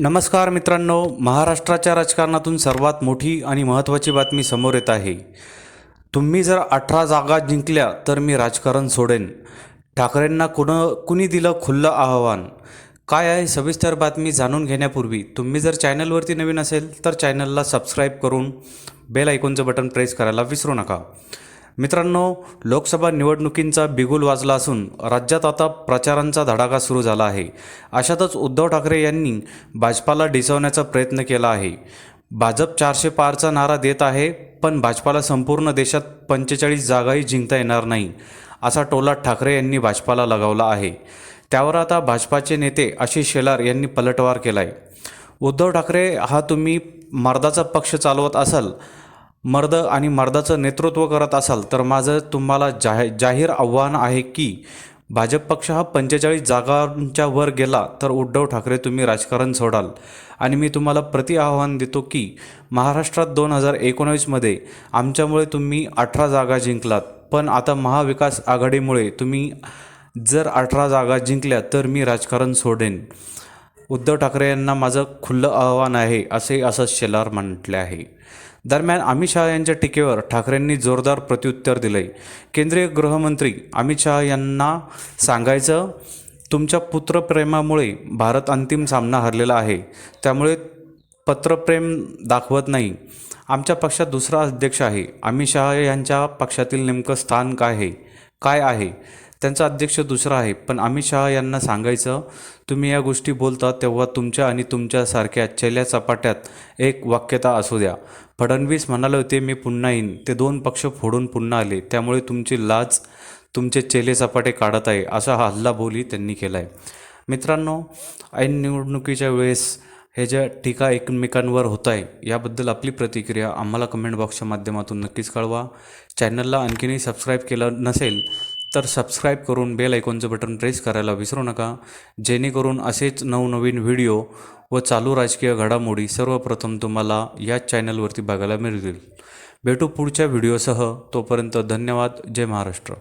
नमस्कार मित्रांनो महाराष्ट्राच्या राजकारणातून सर्वात मोठी आणि महत्त्वाची बातमी समोर येत आहे. तुम्ही जर अठरा जागा जिंकल्या तर मी राजकारण सोडेन. ठाकरेंना कुण कुणी दिलं खुल्लं आव्हान? काय आहे सविस्तर बातमी जाणून घेण्यापूर्वी तुम्ही जर चॅनलवरती नवीन असेल तर चॅनलला सबस्क्राईब करून बेल आयकॉनचं बटन प्रेस करायला विसरू नका. मित्रांनो लोकसभा निवडणुकींचा बिगुल वाजला असून राज्यात आता प्रचारांचा धडाका सुरू झाला आहे. अशातच उद्धव ठाकरे यांनी भाजपाला डिसवण्याचा प्रयत्न केला आहे. भाजप चारशे पारचा नारा देत आहे पण भाजपाला संपूर्ण देशात पंचेचाळीस जागाही जिंकता येणार नाही असा टोला ठाकरे यांनी भाजपाला लगावला आहे. त्यावर आता भाजपाचे नेते आशिष शेलार यांनी पलटवार केला आहे उद्धव ठाकरे हा तुम्ही मर्दाचा पक्ष चालवत असाल मर्द आणि मर्दाचं नेतृत्व करत असाल तर माझं तुम्हाला जाहि जाहीर आव्हान आहे की भाजप पक्ष हा पंचेचाळीस जागांच्या वर गेला तर उद्धव ठाकरे तुम्ही राजकारण सोडाल. आणि मी तुम्हाला प्रति आव्हान देतो की महाराष्ट्रात दोन हजार एकोणावीसमध्ये आमच्यामुळे तुम्ही अठरा जागा जिंकलात पण आता महाविकास आघाडीमुळे तुम्ही जर अठरा जागा जिंकल्या तर मी राजकारण सोडेन. उद्धव ठाकरे यांना माझं खुलं आव्हान आहे असे असं शेलार म्हटले आहे. दरम्यान अमित शहा यांच्या टीकेवर ठाकरेंनी जोरदार प्रत्युत्तर दिले केंद्रीय गृहमंत्री अमित शहा यांना सांगायचं तुमच्या पुत्रप्रेमामुळे भारत अंतिम सामना हरलेला आहे. त्यामुळे पत्रप्रेम दाखवत नाही. आमच्या पक्षात दुसरा अध्यक्ष आहे. अमित शहा यांच्या पक्षातील नेमकं स्थान काय आहे? काय आहे? त्यांचा अध्यक्ष दुसरा आहे. पण अमित शहा यांना सांगायचं तुम्ही या गोष्टी बोलता तेव्हा तुमच्या आणि तुमच्यासारख्या चेल्या चपाट्यात एक वाक्यता असू द्या. फडणवीस म्हणाले होते मी पुन्हा येईन. ते दोन पक्ष फोडून पुन्हा आले. त्यामुळे तुमची लाज तुमचे चेले चपाटे काढत आहे असा हा हल्लाबोली त्यांनी केला आहे मित्रांनो ऐन निवडणुकीच्या वेळेस हे ज्या टीका एकमेकांवर होत आहे याबद्दल आपली प्रतिक्रिया आम्हाला कमेंट बॉक्सच्या माध्यमातून नक्कीच कळवा. चॅनलला आणखीनही सबस्क्राईब केलं नसेल तर सबस्क्राईब करून बेल ऐकॉनचं बटन प्रेस करायला विसरू नका. जेणेकरून असेच नवनवीन व्हिडिओ व चालू राजकीय घडामोडी सर्वप्रथम तुम्हाला याच चॅनलवरती बघायला मिळतील. भेटू पुढच्या व्हिडिओसह तोपर्यंत धन्यवाद. जय महाराष्ट्र.